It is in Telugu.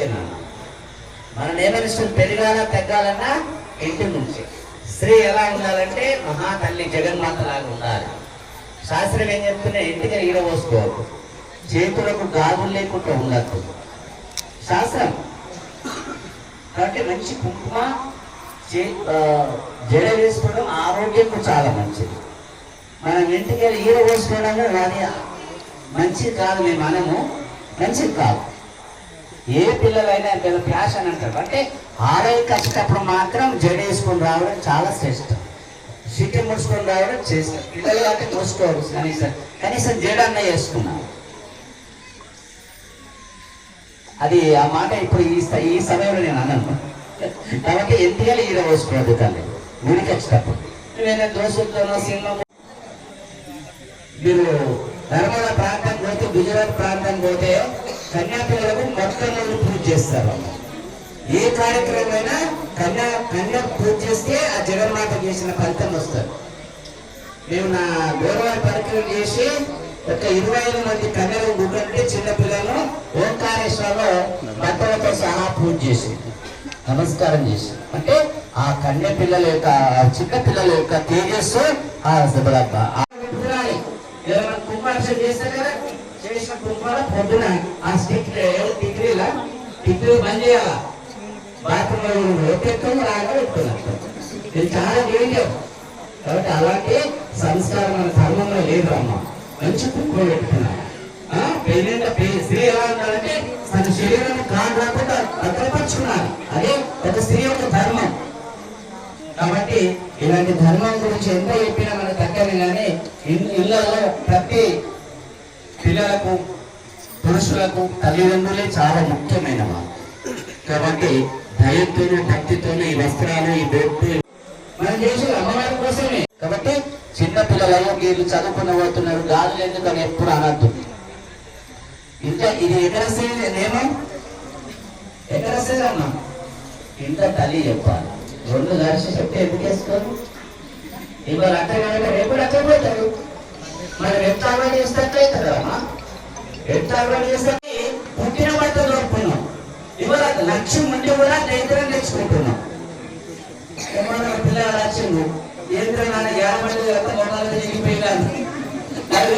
చిన్న మన నేమనిష్టం పెరగాల తగ్గాలన్నా ఇంటి నుంచి. స్త్రీ ఎలా ఉండాలంటే మహా తల్లి జగన్మాత లాగా ఉండాలి. శాస్త్రం ఏం చెప్తున్నా? ఇంటికి ఈడ పోసుకోవద్దు. చేతులకు గాజులు లేకుండా ఉండద్దు. శాస్త్రం. కాబట్టి మంచి కుంకుమ చే- జడ వేసుకోవడం ఆరోగ్యంకు చాలా మంచిది. మనం ఇంటికి ఈడ ఈర పోసుకోవడం కూడా అది మంచిది కాదు మేము మనము. మంచిది కాదు. ఏ పిల్లలైనా పిల్ల ఫ్యాషన్ అంటారు. అంటే ఆరోగ్య కష్టప్పుడు మాత్రం జడ వేసుకొని రావడం చాలా శ్రేష్టం. సిటీ ముడుచుకొని రావడం చేస్తారు పిల్లలు అంటే మూసుకోరు కనీసం. కనీసం జడన్న వేసుకున్నాను వేసుకున్నారు అది ఆ మాట ఇప్పుడు ఈ ఈ సమయంలో నేను అన్నాను కాబట్టి ఎందుకని ఈడ వేసుకోవద్దు తల్లి? గుడికి నేను దోశలతోనో సినిమా మీరు నర్మద ప్రాంతం పోతే గుజరాత్ ప్రాంతం పోతే కన్యాపిల్లలకు చేస్తారు. ఏ కార్యక్రమం అయినా కన్న కన్యా పూజ చేస్తే ఆ జగన్మాత చేసిన ఫలితం వస్తుంది. మేము నా గౌరవ పరికరం చేసి ఒక ఇరవై ఐదు మంది కన్నెలు గుడ్డంటే చిన్న పిల్లలు ఓంకారేశ్వరంలో బట్టలతో సహా పూజ చేసి నమస్కారం చేసి. అంటే ఆ కన్నె పిల్లల యొక్క ఆ చిన్న పిల్లల యొక్క తేజస్సు ఆ శుభ్రత విగ్రహాన్ని ఏమైనా చేస్తారు కదా చేసిన కుంభాల పొద్దున ఆ స్టిక్ డిగ్రీల డిగ్రీ బంద్ చేయాలా? బాత్రూంలో ఒక్కెక్కం రాగా పెట్టుకున్నారు ఇది చాలా డేంజర్. కాబట్టి అలాంటి సంస్కారం మన ధర్మంలో లేదు అమ్మ. మంచి కుంకుమ పెట్టుకున్నాం. ఆ, పెళ్ళి స్త్రీ ఎలా ఉండాలంటే తన శరీరం కాదు రాకుండా భద్రపరుచుకున్నారు అదే ఒక స్త్రీ యొక్క ధర్మం. కాబట్టి ఇలాంటి ధర్మం గురించి ఎంత చెప్పినా మనకు తగ్గని కానీ ఇల్- ప్రతి పిల్లలకు పురుషులకు తల్లిదండ్రులే చాలా ముఖ్యమైన వారు కాబట్టి భయంతోనూ భక్తితోనూ ఈ వస్త్రాలు ఈ బొట్టు మనం చేసేది అమ్మవారి కోసమే. కాబట్టి చిన్న పిల్లలు వీళ్ళు చదువుకున్న పోతున్నారు గాజులు ఎందుకని ఎప్పుడు అనద్దు. ఇంకా ఇది ఎక్కడ నేమో నియమం? ఎక్కడ అమ్మా? ఇంత తల్లి చెప్పాలి. రెండు దర్శి చెప్తే ఎందుకు వేసుకోరు? ఇవాళ అక్కడ కనుక రేపు అక్కడ పోతారు. మనం ఎంత అలవాటు చేస్తే అవుతుంది అమ్మా ఎంత అలవాటు పుట్టిన బట్టలు దొరుకుతున్నాం ఇవాళ లక్ష్యం ఉంటే కూడా దరిద్రం తెచ్చుకుంటున్నాం. ఏమన్నా పిల్లలు లక్ష్యం? ఏంద్ర నాన్న యాభై మొదలు దిగిపోయినాను అది